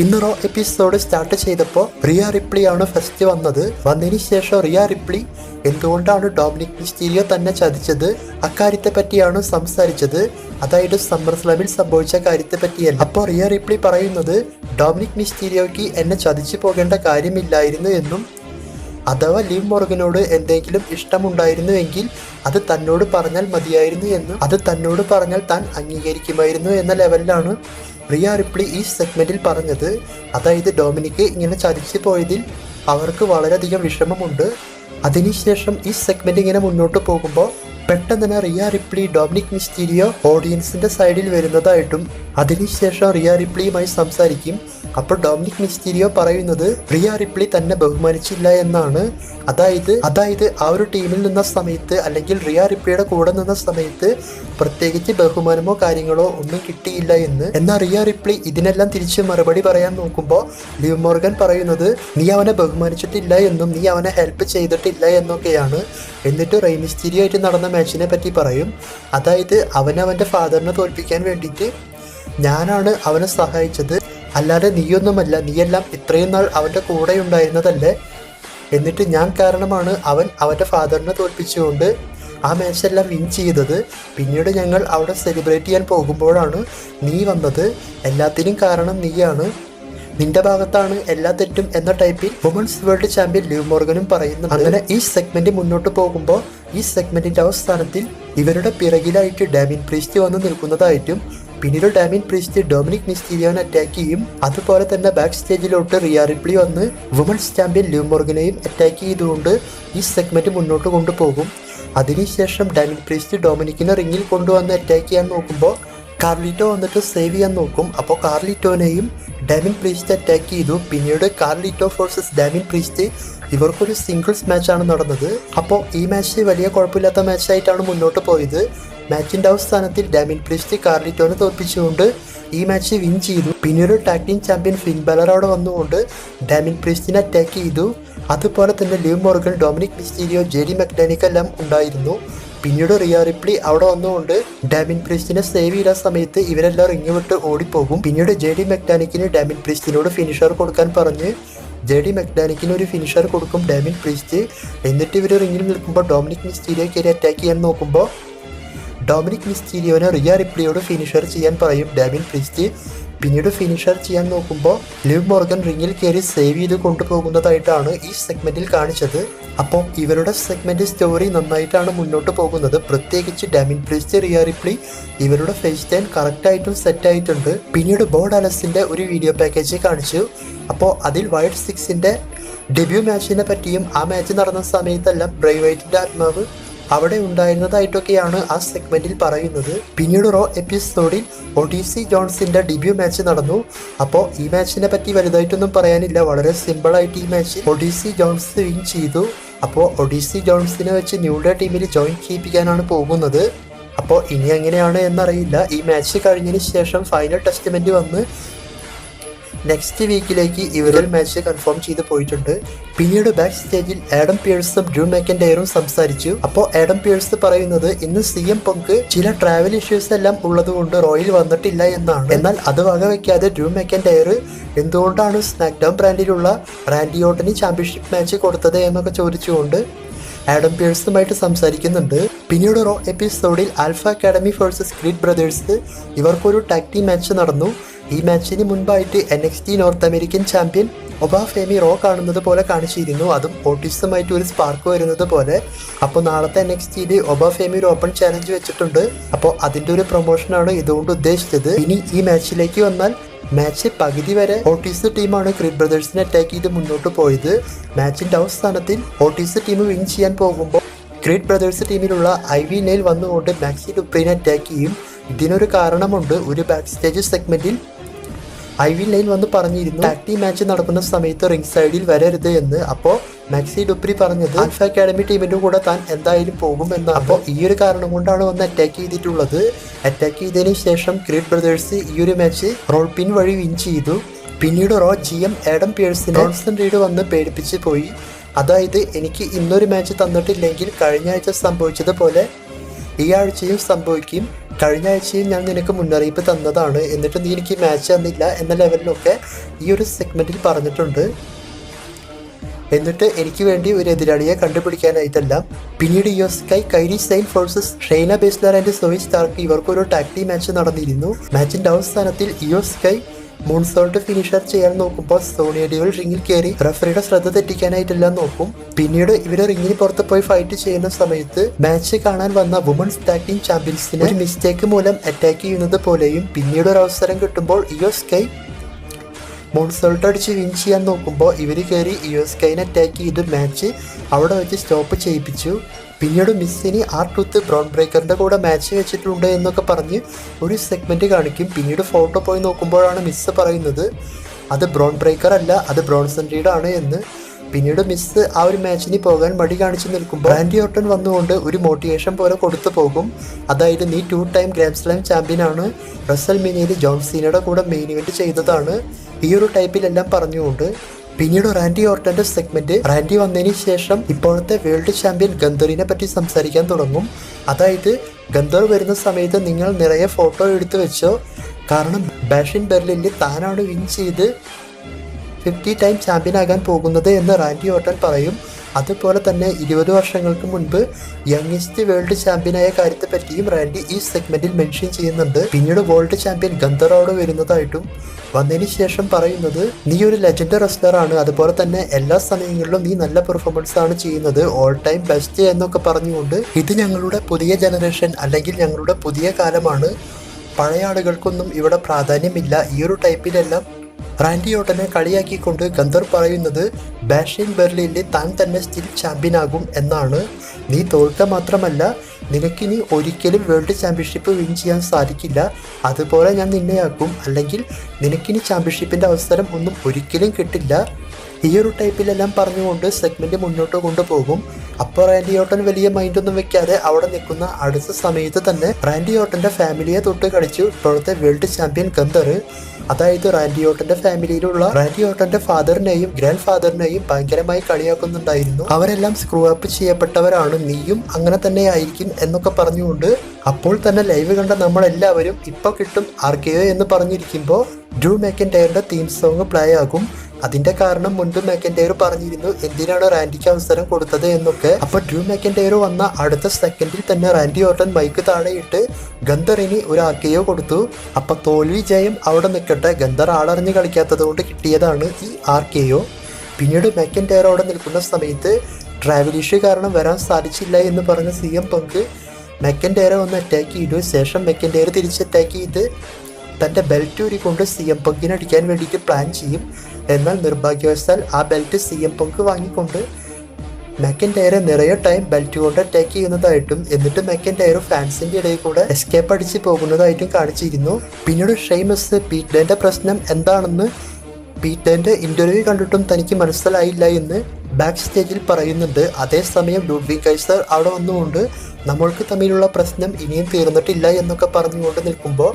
ഇന്ന് raw episode start ചെയ്തപ്പോൾ Riya Ripley ആണ് ഫസ്റ്റ് വന്നത്. വന്നതിന് ശേഷം റിയ റിപ്ലി എന്തുകൊണ്ടാണ് ഡൊമിനിക് മിസ്റ്റീരിയോ തന്നെ ചതിച്ചത്? അക്കാര്യത്തെ പറ്റിയാണ് സംസാരിച്ചത്. അതായത് സമ്മർ സ്ലമിൽ സംഭവിച്ച കാര്യത്തെ പറ്റിയല്ല. അപ്പോൾ റിയ റിപ്ലി പറയുന്നത് ഡൊമിനിക് മിസ്റ്റീരിയോയ്ക്ക് എന്നെ ചതിച്ചു പോകേണ്ട കാര്യമില്ലായിരുന്നു എന്നും അഥവാ ലിം മോർഗനോട് എന്തെങ്കിലും ഇഷ്ടമുണ്ടായിരുന്നുവെങ്കിൽ അത് തന്നോട് പറഞ്ഞാൽ മതിയായിരുന്നു എന്നും അത് തന്നോട് പറഞ്ഞാൽ താൻ അംഗീകരിക്കുമായിരുന്നു എന്ന ലെവലിലാണ് റിയ റിപ്ലി ഈ സെഗ്മെന്റിൽ പറഞ്ഞത് അതായത് ഡൊമിനിക്ക് ഇങ്ങനെ ചതിച്ചു പോയതിൽ അവർക്ക് വളരെയധികം വിഷമമുണ്ട്. അതിനുശേഷം ഈ സെഗ്മെന്റ് ഇങ്ങനെ മുന്നോട്ട് പോകുമ്പോൾ പെട്ടെന്ന് റിയ റിപ്ലി ഡൊമിനിക് മിസ്റ്റീരിയോ ഓഡിയൻസിന്റെ സൈഡിൽ വരുന്നതായിട്ടും അതിനുശേഷം റിയ റിപ്ലിയുമായി സംസാരിക്കും. അപ്പോൾ ഡൊമിനിക് മിസ്റ്റീരിയോ പറയുന്നത് റിയ റിപ്ലി തന്നെ ബഹുമാനിച്ചില്ല എന്നാണ്. അതായത് അതായത് ആ ഒരു ടീമിൽ നിന്ന സമയത്ത് അല്ലെങ്കിൽ റിയ റിപ്ലിയുടെ കൂടെ നിന്ന സമയത്ത് പ്രത്യേകിച്ച് ബഹുമാനമോ കാര്യങ്ങളോ ഒന്നും കിട്ടിയില്ല എന്ന്. എന്നാൽ റിയ റിപ്ലി ഇതിനെല്ലാം തിരിച്ച് മറുപടി പറയാൻ നോക്കുമ്പോൾ ലിവ് മോർഗൻ പറയുന്നത് നീ അവനെ ബഹുമാനിച്ചിട്ടില്ല എന്നും നീ അവനെ ഹെൽപ്പ് ചെയ്തിട്ടില്ല എന്നൊക്കെയാണ്. എന്നിട്ട് റെയ് മിസ്റ്റീരിയോ ആയിട്ട് നടന്ന മാച്ചിനെ പറ്റി പറയും. അതായത് അവൻ അവന്റെ ഫാദറിനെ തോൽപ്പിക്കാൻ വേണ്ടിയിട്ട് ഞാനാണ് അവനെ സഹായിച്ചത്. അല്ലാതെ നീയൊന്നുമല്ല നീയെല്ലാം ഇത്രയും നാൾ അവന്റെ കൂടെ ഉണ്ടായിരുന്നതല്ലേ? എന്നിട്ട് ഞാൻ കാരണമാണ് അവൻ അവന്റെ ഫാദറിനെ തോൽപ്പിച്ചുകൊണ്ട് ആ മാച്ചെല്ലാം വിൻ ചെയ്തത്. പിന്നീട് ഞങ്ങൾ അവിടെ സെലിബ്രേറ്റ് ചെയ്യാൻ പോകുമ്പോഴാണ് നീ വന്നത്. എല്ലാത്തിനും കാരണം നീയാണ്. നിന്റെ ഭാഗത്താണ് എല്ലാ തെറ്റും എന്ന ടൈപ്പിൽ വുമൻസ് വേൾഡ് ചാമ്പ്യൻ ലിവ് മോർഗനും പറയുന്നു അങ്ങനെ ഈ സെഗ്മെന്റ് മുന്നോട്ട് പോകുമ്പോൾ ഈ സെഗ്മെന്റിന്റെ അവസാനത്തിൽ ഇവരുടെ പിറകിലായിട്ട് ഡാമിൻ പ്രീസ്റ്റി വന്ന് നിൽക്കുന്നതായിട്ടും പിന്നീട് ഡാമിൻ പ്രീസ്റ്റ് ഡൊമിനിക് മിസ്റ്റീരിയോനെ അറ്റാക്ക് ചെയ്യും. അതുപോലെ തന്നെ ബാക്ക് സ്റ്റേജിലോട്ട് റിയ റിപ്ലി വന്ന് വുമൻസ് ചാമ്പ്യൻ ലിവ് മോർഗനെയും അറ്റാക്ക് ചെയ്തുകൊണ്ട് ഈ സെഗ്മെന്റ് മുന്നോട്ട് കൊണ്ടുപോകും. അതിനുശേഷം ഡാമിൻ പ്രീസ്റ്റ് ഡൊമിനിക്കിനെ റിങ്ങിൽ കൊണ്ടുവന്ന് അറ്റാക്ക് ചെയ്യാൻ നോക്കുമ്പോൾ കാർലിറ്റോ വന്നിട്ട് സേവ് ചെയ്യാൻ നോക്കും. അപ്പോൾ കാർലിറ്റോനെയും ഡാമിൻ പ്രീസ്റ്റ് അറ്റാക്ക് ചെയ്തു. പിന്നീട് കാർലിറ്റോ ഫോഴ്സസ് ഡാമിൻ പ്രീസ്റ്റ് ഇവർക്കൊരു സിംഗിൾസ് മാച്ചാണ് നടന്നത്. അപ്പോൾ ഈ മാച്ച് വലിയ കുഴപ്പമില്ലാത്ത മാച്ചായിട്ടാണ് മുന്നോട്ട് പോയത്. മാച്ചിന്റെ അവസാനത്തിൽ ഡാമിൻ പ്രീസ്റ്റ് കാർലിറ്റോനെ തോൽപ്പിച്ചുകൊണ്ട് ഈ മാച്ച് വിൻ ചെയ്തു. പിന്നീട് tag team champion Finn Balor അവിടെ വന്നുകൊണ്ട് ഡാമിൻ പ്രീസ്റ്റിനെ അറ്റാക്ക് ചെയ്തു. അതുപോലെ തന്നെ Liv Morgan Dominik Mysterio JD McDonagh എല്ലാം ഉണ്ടായിരുന്നു. പിന്നീട് റിയ റിപ്ലി അവിടെ വന്നുകൊണ്ട് ഡാമിൻ പ്രീസ്റ്റിനെ സേവ് ചെയ്ത സമയത്ത് ഇവരെല്ലാം റിങ് വിട്ട് ഓടിപ്പോകും. പിന്നീട് ജെ ഡി മെക്കാനിക്കിന് ഡാമിൻ പ്രീസ്റ്റിനോട് ഫിനിഷർ കൊടുക്കാൻ പറഞ്ഞ് ജെ ഡി മെക്ഡാനിക്കിന് ഒരു ഫിനിഷർ കൊടുക്കും ഡാമിൻ പ്രീസ്റ്റ്. എന്നിട്ട് ഇവർ റിങ്ങിൽ നിൽക്കുമ്പോൾ ഡൊമിനിക് മിസ്റ്റീരിയോ കയറി അറ്റാക്ക് ചെയ്യാൻ നോക്കുമ്പോൾ ഡൊമിനിക് മിസ്റ്റീരിയോനെ റിയ റിപ്ലിയോട് ഫിനിഷർ ചെയ്യാൻ പറയും ഡാമിൻ പ്രീസ്റ്റ്. പിന്നീട് ഫിനിഷർ ചെയ്യാൻ നോക്കുമ്പോൾ ലിവ് മോർഗൻ റിങ്ങിൽ കയറി സേവ് ചെയ്ത് കൊണ്ടുപോകുന്നതായിട്ടാണ് ഈ സെഗ്മെന്റിൽ കാണിച്ചത്. അപ്പോൾ ഇവരുടെ സെഗ്മെന്റ് സ്റ്റോറി നന്നായിട്ടാണ് മുന്നോട്ട് പോകുന്നത്. പ്രത്യേകിച്ച് ഡാമിൻ പ്രിസ്റ്റ് റിയ റിപ്ലി ഇവരുടെ ഫേസ് ടൈം കറക്റ്റ് ആയിട്ടും സെറ്റ് ആയിട്ടുണ്ട്. പിന്നീട് ബോർഡ് അലസിന്റെ ഒരു വീഡിയോ പാക്കേജ് കാണിച്ചു. അപ്പോൾ അതിൽ വൈറ്റ് സിക്സിന്റെ ഡെബ്യൂ മാച്ചിനെ പറ്റിയും ആ മാച്ച് നടന്ന സമയത്തെല്ലാം ബ്രൈവൈറ്റിന്റെ ആത്മാവ് അവിടെ ഉണ്ടായിരുന്നതായിട്ടൊക്കെയാണ് ആ സെഗ്മെന്റിൽ പറയുന്നത്. പിന്നീട് റോ എപ്പിസോഡിൽ ഒഡീസി ജോൺസിന്റെ ഡെബ്യൂ മാച്ച് നടന്നു. അപ്പോ ഈ മാച്ചിനെ പറ്റി വലുതായിട്ടൊന്നും പറയാനില്ല. വളരെ സിമ്പിൾ ആയിട്ട് ഈ മാച്ച് ഒഡീസി ജോൺസ് വിൻ ചെയ്തു. അപ്പോൾ ഒഡീസി ജോൺസിനെ വെച്ച് ന്യൂഡേ ടീമിൽ ജോയിൻ ചെയ്യിപ്പിക്കാനാണ് പോകുന്നത്. അപ്പോൾ ഇനി എങ്ങനെയാണ് എന്നറിയില്ല. ഈ മാച്ച് കഴിഞ്ഞതിന് ശേഷം ഫൈനൽ ടെസ്റ്റ്മെന്റ് വന്ന് നെക്സ്റ്റ് വീക്കിലേക്ക് ഇവരൊരു മാച്ച് കൺഫേം ചെയ്ത് പോയിട്ടുണ്ട്. പിന്നീട് ബാക്ക് സ്റ്റേജിൽ ആഡം പിയേഴ്സും ഡ്രൂ മെക്കൻഡയറും സംസാരിച്ചു. അപ്പോൾ ആഡം പിയേഴ്സ് പറയുന്നത് ഇന്ന് സി എം പങ്ക് ചില ട്രാവൽ ഇഷ്യൂസ് എല്ലാം ഉള്ളതുകൊണ്ട് റോയിൽ വന്നിട്ടില്ല എന്നാണ്. എന്നാൽ അത് വകവെക്കാതെ ഡ്രൂ മെക്കൻഡയർ എന്തുകൊണ്ടാണ് സ്നാക്ക് ഡൗൺ ബ്രാൻഡിലുള്ള റാൻഡി ഓട്ടന് ചാമ്പ്യൻഷിപ്പ് മാച്ച് കൊടുത്തത് എന്നൊക്കെ ചോദിച്ചുകൊണ്ട് ആഡം പിയേഴ്സുമായിട്ട് സംസാരിക്കുന്നുണ്ട്. പിന്നീട് റോ എപ്പിസോഡിൽ Alpha Academy versus Creed Brothers ഇവർക്കൊരു ടാക്ടി മാച്ച് നടന്നു. ഈ മാച്ചിന് മുൻപായിട്ട് N X T North American champion Oba Femi Raw കാണുന്നത് പോലെ കാണിച്ചിരുന്നു. അതും ഓട്ടിസമായിട്ട് ഒരു സ്പാർക്ക് വരുന്നത് പോലെ. അപ്പോൾ നാളത്തെ എൻ എക്സ് ടിയിൽ ഒബാ ഫേമി ഒരു ഓപ്പൺ ചാലഞ്ച് വെച്ചിട്ടുണ്ട്. അപ്പോൾ അതിന്റെ ഒരു പ്രൊമോഷനാണ് ഇതുകൊണ്ട് ഉദ്ദേശിച്ചത്. ഇനി ഈ മാച്ചിലേക്ക് വന്നാൽ മാച്ച് പകുതി വരെ ഓട്ടീസ് ടീമാണ് ക്രീഡ് ബ്രദേഴ്സിനെ അറ്റാക്ക് ചെയ്ത് മുന്നോട്ട് പോയത്. മാച്ചിന്റെ അവസാനത്തിൽ ഓട്ടീസ് ടീം വിൻ ചെയ്യാൻ പോകുമ്പോൾ ക്രീഡ് ബ്രദേഴ്സ് ടീമിലുള്ള ഐ വി നെയിൽ വന്നുകൊണ്ട് മാക്സി ഡുപ്രീനെ അറ്റാക്ക് ചെയ്യും. ഇതിനൊരു കാരണമുണ്ട്. ഒരു ബാക്ക് സ്റ്റേജ് സെഗ്മെന്റിൽ ഐ വി ലൈൻ വന്ന് പറഞ്ഞിരുന്നു ടാക്ടി മാച്ച് നടക്കുന്ന സമയത്ത് റിംഗ് സൈഡിൽ വരരുത് എന്ന്. അപ്പോൾ മാക്സി ഡുപ്രി പറഞ്ഞത് ആൽഫ അക്കാഡമി ടീമിന്റെ കൂടെ താൻ എന്തായാലും പോകും എന്ന്. അപ്പോൾ ഈ ഒരു കാരണം കൊണ്ടാണ് വന്ന് അറ്റാക്ക് ചെയ്തിട്ടുള്ളത്. അറ്റാക്ക് ചെയ്തതിനു ശേഷം ക്രീഡ് ബ്രദേഴ്സ് ഈ ഒരു മാച്ച് റോൾ പിൻ വഴി വിൻ ചെയ്തു. പിന്നീട് റോ ജി എം ആഡം പിയേഴ്സിനെ ജോൺസൺ റീഡ് വന്ന് പേടിപ്പിച്ച് പോയി. അതായത് എനിക്ക് ഇന്നൊരു മാച്ച് തന്നിട്ടില്ലെങ്കിൽ കഴിഞ്ഞ ആഴ്ച സംഭവിച്ചതുപോലെ ഈ ആഴ്ചയും സംഭവിക്കും. കഴിഞ്ഞ ആഴ്ചയും ഞാൻ നിനക്ക് മുന്നറിയിപ്പ് തന്നതാണ്. എന്നിട്ട് നീ എനിക്ക് മാച്ച് തന്നില്ല എന്ന ലെവലിലൊക്കെ ഈ ഒരു സെഗ്മെന്റിൽ പറഞ്ഞിട്ടുണ്ട്. എന്നിട്ട് എനിക്ക് വേണ്ടി ഒരു എതിരാളിയെ കണ്ടുപിടിക്കാനായിട്ടല്ല. പിന്നീട് Iyo Sky Kairi Sane faces Shayna Baszler and Zoey Stark ഇവർക്കൊരു ടാക്ടി മാച്ച് നടന്നിരുന്നു. മാച്ചിന്റെ അവസാനത്തിൽ ഇയോസ്കൈ മൂൺസോൾട്ട് ഫിനിഷർ ചെയ്യാൻ നോക്കുമ്പോൾ സോണിയ ഡിവൽ റിങ്ങിൽ കയറി റഫറിയുടെ ശ്രദ്ധ തെറ്റിക്കാനായിട്ടെല്ലാം നോക്കും. പിന്നീട് ഇവർ റിങ്ങിന് പുറത്ത് പോയി ഫൈറ്റ് ചെയ്യുന്ന സമയത്ത് മാച്ച് കാണാൻ വന്ന വുമൺസ് ടാഗ് ചാമ്പ്യൻസിന് ഒരു മിസ്റ്റേക്ക് മൂലം അറ്റാക്ക് ചെയ്യുന്നത് പോലെയും പിന്നീട് ഒരു അവസരം കിട്ടുമ്പോൾ ഇയോസ്കൈ മോൺസോൾട്ട് അടിച്ച് വിൻ ചെയ്യാൻ നോക്കുമ്പോൾ ഇവർ കയറി യുഎസ്കൈനെ അറ്റാക്ക് ചെയ്ത് മാച്ച് അവിടെ വെച്ച് സ്റ്റോപ്പ് ചെയ്യിപ്പിച്ചു. പിന്നീട് മിസ്സിനി ആർ ടൂത്ത് ബ്രൗൺ ബ്രേക്കറിന്റെ കൂടെ മാച്ച് വെച്ചിട്ടുണ്ട് എന്നൊക്കെ പറഞ്ഞ് ഒരു സെഗ്മെന്റ് കാണിക്കും. പിന്നീട് ഫോട്ടോ പോയി നോക്കുമ്പോഴാണ് മിസ്സ് പറയുന്നത് അത് ബ്രോൺ ബ്രേക്കർ അല്ല അത് ബ്രോൺ സെന്റീഡ് ആണ് എന്ന്. പിന്നീട് മിസ് ആ ഒരു മാച്ചിന് പോകാൻ മടി കാണിച്ചു നിൽക്കുമ്പോൾ ആൻഡി ഓട്ടൺ വന്നുകൊണ്ട് ഒരു മോട്ടിവേഷൻ പോലെ കൊടുത്തു പോകും. അതായത് നീ two time grand slam champion ആണ്. റസൽ മിനിയിൽ ജോൺസീനയുടെ കൂടെ മെയിൻ ഇവന്റ് ചെയ്തതാണ്. ഈ ഒരു ടൈപ്പിലെല്ലാം പറഞ്ഞുകൊണ്ട് പിന്നീട് റാൻഡി ഓർട്ടന്റെ സെഗ്മെന്റ് റാൻഡി വന്നതിന് ശേഷം ഇപ്പോഴത്തെ വേൾഡ് ചാമ്പ്യൻ ഗന്ധറിനെ പറ്റി സംസാരിക്കാൻ തുടങ്ങും. അതായത് ഗന്ധർ വരുന്ന സമയത്ത് നിങ്ങൾ നിറയെ ഫോട്ടോ എടുത്തു വെച്ചോ? കാരണം ബാഷിൻ ബെർലിനിൽ താനാണ് വിൻ ചെയ്ത് ഫിഫ്റ്റി ടൈം ചാമ്പ്യൻ ആകാൻ പോകുന്നത് എന്ന് റാൻഡി ഓട്ടൻ പറയും. അതുപോലെ തന്നെ ഇരുപത് വർഷങ്ങൾക്ക് മുൻപ് യങ്ങസ്റ്റ് വേൾഡ് ചാമ്പ്യനായ കാര്യത്തെ പറ്റിയും റാൻഡി ഈ സെഗ്മെന്റിൽ മെൻഷൻ ചെയ്യുന്നുണ്ട്. പിന്നീട് വേൾഡ് ചാമ്പ്യൻ ഗന്ധറോട് വരുന്നതായിട്ടും വന്നതിന് ശേഷം പറയുന്നത് നീ ഒരു ലെജൻഡ് ആണ്. അതുപോലെ തന്നെ എല്ലാ സമയങ്ങളിലും നീ നല്ല പെർഫോമൻസ് ആണ് ചെയ്യുന്നത്. ഓൾ ടൈം ബെസ്റ്റ് എന്നൊക്കെ പറഞ്ഞുകൊണ്ട് ഇത് ഞങ്ങളുടെ പുതിയ ജനറേഷൻ അല്ലെങ്കിൽ ഞങ്ങളുടെ പുതിയ കാലമാണ്. പഴയ ആളുകൾക്കൊന്നും ഇവിടെ പ്രാധാന്യമില്ല. ഈ ഒരു ടൈപ്പിലെല്ലാം റാൻഡി ഓട്ടനെ കളിയാക്കിക്കൊണ്ട് ഗന്ധർ പറയുന്നത് ബാഷിൻ ബെർലിന്റെ താൻ തന്നെ സ്റ്റിൽ ചാമ്പ്യനാകും എന്നാണ്. നീ തോൽക്ക മാത്രമല്ല നിനക്കിനി ഒരിക്കലും വേൾഡ് ചാമ്പ്യൻഷിപ്പ് വിൻ ചെയ്യാൻ സാധിക്കില്ല. അതുപോലെ ഞാൻ നിന്നെയാക്കും. അല്ലെങ്കിൽ നിനക്കിനി ചാമ്പ്യൻഷിപ്പിന്റെ അവസരം ഒന്നും ഒരിക്കലും കിട്ടില്ല. ഈ ഒരു ടൈപ്പിലെല്ലാം പറഞ്ഞുകൊണ്ട് സെഗ്മെന്റ് മുന്നോട്ട് കൊണ്ടുപോകും. അപ്പോൾ റാൻഡി ഓട്ടൻ വലിയ മൈൻഡൊന്നും വെക്കാതെ അവിടെ നിൽക്കുന്ന അടുത്ത സമയത്ത് തന്നെ റാൻഡി ഓട്ടന്റെ ഫാമിലിയെ തൊട്ട് കളിച്ചു ഇപ്പോഴത്തെ വേൾഡ് ചാമ്പ്യൻ ഗന്ധർ അതായത് റാൻഡി ഓട്ടന്റെ ഫാമിലിയിലുള്ള റാൻഡി ഓട്ടന്റെ ഫാദറിനെയും ഗ്രാൻഡ് ഫാദറിനെയും ഭയങ്കരമായി കളിയാക്കുന്നുണ്ടായിരുന്നു. അവരെല്ലാം സ്ക്രൂ അപ്പ് ചെയ്യപ്പെട്ടവരാണ്. നീയും അങ്ങനെ തന്നെ ആയിരിക്കും എന്നൊക്കെ പറഞ്ഞുകൊണ്ട് അപ്പോൾ തന്നെ ലൈവ് കണ്ട നമ്മളെല്ലാവരും ഇപ്പൊ കിട്ടും ആർക്കെയോ എന്ന് പറഞ്ഞിരിക്കുമ്പോൾ ഡ്രൂ ടയറിന്റെ തീം സോങ് പ്ലേ ആകും. അതിന്റെ കാരണം മുൻപ് മെക്കന്റയർ പറഞ്ഞിരുന്നു എന്തിനാണ് റാൻഡിക്ക് അവസരം കൊടുത്തത് എന്നൊക്കെ. അപ്പൊ ഡ്രൂ മെക്കന്റയർ വന്ന അടുത്ത സെക്കൻഡിൽ തന്നെ റാൻഡി ഓർട്ടൻ മൈക്ക് താഴെയിട്ട് ഗന്ധറിന് ഒരു ആക്കിയോ കൊടുത്തു. അപ്പൊ തോൽവി ജയം അവിടെ നിൽക്കട്ടെ. ഗന്ധർ ആളറിഞ്ഞ് കളിക്കാത്തത് കൊണ്ട് കിട്ടിയതാണ് ഈ ആർക്കെയോ. പിന്നീട് മെക്കന്റയർ അവിടെ നിൽക്കുന്ന സമയത്ത് ട്രാവൽ ഇഷ്യൂ കാരണം വരാൻ സാധിച്ചില്ല എന്ന് പറഞ്ഞ സി എം പങ്ക് മെക്കന്റയറെ ഒന്ന് അറ്റാക്ക് ചെയ്തു. ശേഷം മെക്കന്റയർ തിരിച്ച് അറ്റാക്ക് ചെയ്ത് തന്റെ ബെൽറ്റ് ഊരിക്കൊണ്ട് സി എം പങ്കിനെ അടിക്കാൻ വേണ്ടിയിട്ട് പ്ലാൻ ചെയ്യും. എന്നാൽ നിർഭാഗ്യവശാൽ ആ ബെൽറ്റ് സി എം പങ്ക് വാങ്ങിക്കൊണ്ട് മെക്കൻ ടയർ നിറയെ ടൈം ബെൽറ്റ് കൊണ്ട് അറ്റാക്ക് ചെയ്യുന്നതായിട്ടും എന്നിട്ട് മെക്കൻ ടയർ ഫാൻസിന്റെ ഇടയിൽ കൂടെ എസ്കേപ്പ് അടിച്ച് പോകുന്നതായിട്ടും കാണിച്ചിരുന്നു. പിന്നീട് ഷെയ്മസ് പീറ്റേന്റെ പ്രശ്നം എന്താണെന്ന് പീറ്റേന്റെ ഇന്റർവ്യൂ കണ്ടിട്ടും തനിക്ക് മനസ്സിലായില്ല എന്ന് ബാക്ക് സ്റ്റേജിൽ പറയുന്നുണ്ട്. അതേസമയം ലൂഡ്വി കൈസർ അവിടെ വന്നുകൊണ്ട് നമ്മൾക്ക് തമ്മിലുള്ള പ്രശ്നം ഇനിയും തീർന്നിട്ടില്ല എന്നൊക്കെ പറഞ്ഞുകൊണ്ട് നിൽക്കുമ്പോൾ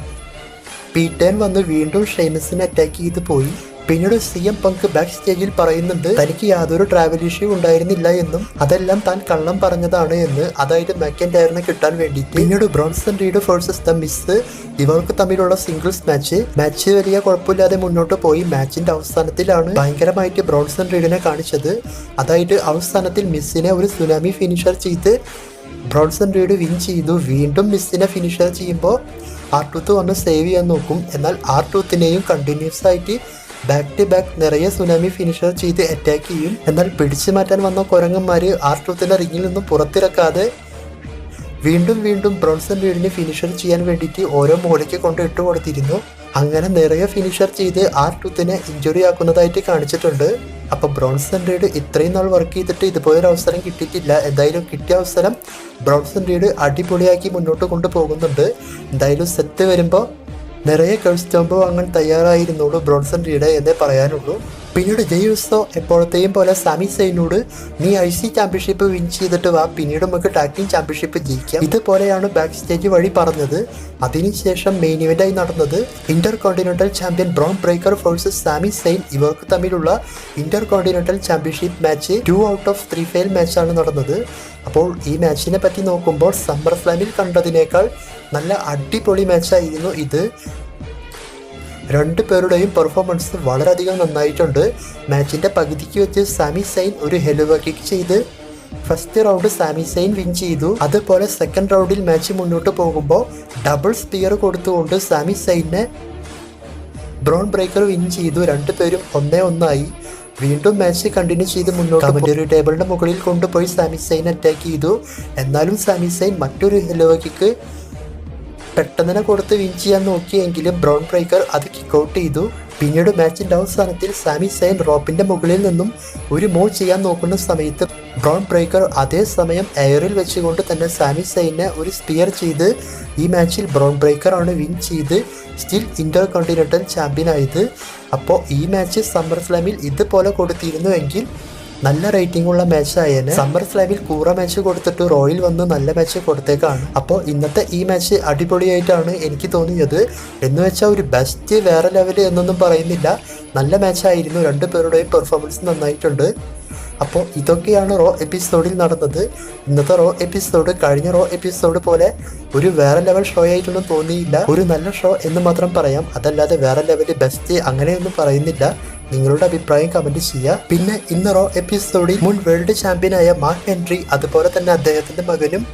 പീറ്റേൻ വന്ന് വീണ്ടും ഷെയ്മസിനെ അറ്റാക്ക് ചെയ്ത് പോയി. പിന്നീട് സി എം പങ്ക് ബാക്ക് സ്റ്റേജിൽ പറയുന്നുണ്ട് തനിക്ക് യാതൊരു ട്രാവൽ ഇഷ്യൂ ഉണ്ടായിരുന്നില്ല എന്നും അതെല്ലാം താൻ കള്ളം പറഞ്ഞതാണ് എന്ന്. അതായത് മെക്കൻ ടയറിനെ കിട്ടാൻ വേണ്ടി. പിന്നീട് Bronson Reed versus the Miz ഇവർക്ക് തമ്മിലുള്ള സിംഗിൾസ് മാച്ച് മാച്ച് വലിയ കുഴപ്പമില്ലാതെ മുന്നോട്ട് പോയി. മാച്ചിന്റെ അവസാനത്തിലാണ് ഭയങ്കരമായിട്ട് ബ്രോൺസൺ റീഡിനെ കാണിച്ചത്. അതായത് അവസാനത്തിൽ മിസ്സിനെ ഒരു സുനാമി ഫിനിഷർ ചെയ്ത് ബ്രോൺസൺ റീഡ് വിൻ ചെയ്തു. വീണ്ടും മിസ്സിനെ ഫിനിഷർ ചെയ്യുമ്പോൾ ആർ ടൂത്ത് വന്ന് സേവ് ചെയ്യാൻ നോക്കും. എന്നാൽ ആർ ടൂത്തിനെയും കണ്ടിന്യൂസ് ആയിട്ട് ബാക്ക് ടു ബാക്ക് നിറയെ സുനാമി ഫിനിഷർ ചെയ്ത് അറ്റാക്ക് ചെയ്യും. എന്നാൽ പിടിച്ചു മാറ്റാൻ വന്ന കുരങ്ങന്മാർ ആർ ടൂത്തിന്റെ റിങ്ങിൽ നിന്നും പുറത്തിറക്കാതെ വീണ്ടും വീണ്ടും ബ്രോൺസൺ വീടിന് ഫിനിഷർ ചെയ്യാൻ വേണ്ടിയിട്ട് ഓരോ മോളിക്ക് കൊണ്ട് ഇട്ട് കൊടുത്തിരുന്നു. അങ്ങനെ നിറയെ ഫിനിഷർ ചെയ്ത് ആർ ടൂത്തിനെ ഇഞ്ചുറി ആക്കുന്നതായിട്ട് കാണിച്ചിട്ടുണ്ട്. അപ്പൊ ബ്രോൺസൺ റീഡ് ഇത്രയും നാൾ വർക്ക് ചെയ്തിട്ട് ഇതുപോലൊരു അവസരം കിട്ടിയിട്ടില്ല. എന്തായാലും കിട്ടിയ അവസരം ബ്രോൺസൺ റീഡ് അടിപൊളിയാക്കി മുന്നോട്ട് കൊണ്ടുപോകുന്നുണ്ട്. എന്തായാലും സെറ്റ് വരുമ്പോൾ നിറയെ കൾസ്റ്റോമ്പ് വാങ്ങാൻ തയ്യാറായിരുന്നുള്ളൂ ബ്രോൺസൺ റീഡ് എന്നേ പറയാനുള്ളൂ. പിന്നീട് ജെയ്യുസോ എപ്പോഴത്തെയും പോലെ സമി സൈനോട് നീ ഐ സി ചാമ്പ്യൻഷിപ്പ് വിൻ ചെയ്തിട്ട് വാ പിന്നീട് നമുക്ക് ടാക് ടീം ചാമ്പ്യൻഷിപ്പ് ജയിക്കാം. ഇതുപോലെയാണ് ബാക്ക് സ്റ്റേജ് വഴി പറഞ്ഞത്. അതിനുശേഷം മെയിൻ ഇവന്റായി നടന്നത് intercontinental champion Bron Breakker versus Sami Zayn ഇവർക്ക് തമ്മിലുള്ള intercontinental championship match two out of three fall മാച്ചാണ് നടന്നത്. അപ്പോൾ ഈ മാച്ചിനെ പറ്റി നോക്കുമ്പോൾ സമ്മർ സ്ലാമിൽ കണ്ടതിനേക്കാൾ നല്ല അടിപൊളി മാച്ചായിരുന്നു ഇത്. രണ്ട് പേരുടെയും പെർഫോമൻസ് വളരെയധികം നന്നായിട്ടുണ്ട്. മാച്ചിന്റെ പകുതിക്ക് വെച്ച് സാമി സൈൻ ഒരു ഹെലുവ കിക്ക് ചെയ്ത് first round Sami Zayn win ചെയ്തു. അതുപോലെ സെക്കൻഡ് റൗണ്ടിൽ മാച്ച് മുന്നോട്ട് പോകുമ്പോൾ ഡബിൾ സ്പിയർ കൊടുത്തുകൊണ്ട് സാമി സൈനെ ബ്രോൺ ബ്രേക്കർ വിൻ ചെയ്തു. രണ്ടുപേരും ഒന്നേ ഒന്നായി. വീണ്ടും മാച്ച് കണ്ടിന്യൂ ചെയ്ത് മുന്നോട്ട് കമന്ററി ടേബിളിന്റെ മുകളിൽ കൊണ്ടുപോയി സാമി സൈൻ അറ്റാക്ക് ചെയ്തു. എന്നാലും സാമി സൈൻ മറ്റൊരു ഹെലോ കിക്ക് പെട്ടെന്ന് തന്നെ കൊടുത്ത് വിൻ ചെയ്യാൻ നോക്കിയെങ്കിലും ബ്രൗൺ ബ്രേക്കർ അത് കിക്ക് ഔട്ട് ചെയ്തു. പിന്നീട് മാച്ചിന്റെ അവസാനത്തിൽ സാമി സൈൻ റോപ്പിന്റെ മുകളിൽ നിന്നും ഒരു മൂവ് ചെയ്യാൻ നോക്കുന്ന സമയത്ത് ബ്രൗൺ ബ്രേക്കർ അതേ സമയം എയറിൽ വെച്ചുകൊണ്ട് തന്നെ സാമി സൈനെ ഒരു സ്പിയർ ചെയ്ത് ഈ മാച്ചിൽ ബ്രൗൺ ബ്രേക്കർ ആണ് വിൻ ചെയ്ത്. സ്റ്റിൽ ഇന്റർ ചാമ്പ്യൻ ആയത്. അപ്പോൾ ഈ മാച്ച് സമ്മർ സ്ലാമിൽ ഇതുപോലെ കൊടുത്തിരുന്നുവെങ്കിൽ നല്ല റേറ്റിംഗ് ഉള്ള മാച്ച് ആയതിന് സമ്മർ സ്ലാബിൽ കൂറ മാച്ച് കൊടുത്തിട്ട് റോയിൽ വന്ന് നല്ല മാച്ച് കൊടുത്തേക്കാണ്. അപ്പോൾ ഇന്നത്തെ ഈ മാച്ച് അടിപൊളിയായിട്ടാണ് എനിക്ക് തോന്നിയത്. എന്ന് വെച്ചാൽ ഒരു ബെസ്റ്റ് വേറെ ലെവൽ എന്നൊന്നും പറയുന്നില്ല. നല്ല മാച്ചായിരുന്നു രണ്ടു പേരുടെയും പെർഫോമൻസ് നന്നായിട്ടുണ്ട്. അപ്പോൾ ഇതൊക്കെയാണ് റോ എപ്പിസോഡിൽ നടന്നത്. ഇന്നത്തെ റോ എപ്പിസോഡ് കഴിഞ്ഞ റോ എപ്പിസോഡ് പോലെ ഒരു വേറെ ലെവൽ ഷോ ആയിട്ടൊന്നും തോന്നിയില്ല. ഒരു നല്ല ഷോ എന്ന് മാത്രം പറയാം. അതല്ലാതെ വേറെ ലെവൽ ബെസ്റ്റ് അങ്ങനെയൊന്നും പറയുന്നില്ല. നിങ്ങളുടെ അഭിപ്രായം കമന്റ് ചെയ്യുക. പിന്നെ ഇന്ന് റോ എപ്പിസോഡിൽ മുൻ വേൾഡ് ചാമ്പ്യനായ മാർ ഹെൻറി അതുപോലെ തന്നെ അദ്ദേഹത്തിന്റെ മകനും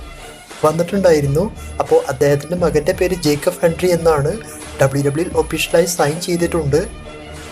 വന്നിട്ടുണ്ടായിരുന്നു. അപ്പോൾ അദ്ദേഹത്തിന്റെ മകന്റെ പേര് ജേക്കബ് ഹെൻറി എന്നാണ്. ഡബ്ല്യു ഡബ്ല്യു ഒഫീഷ്യലായി സൈൻ ചെയ്തിട്ടുണ്ട്.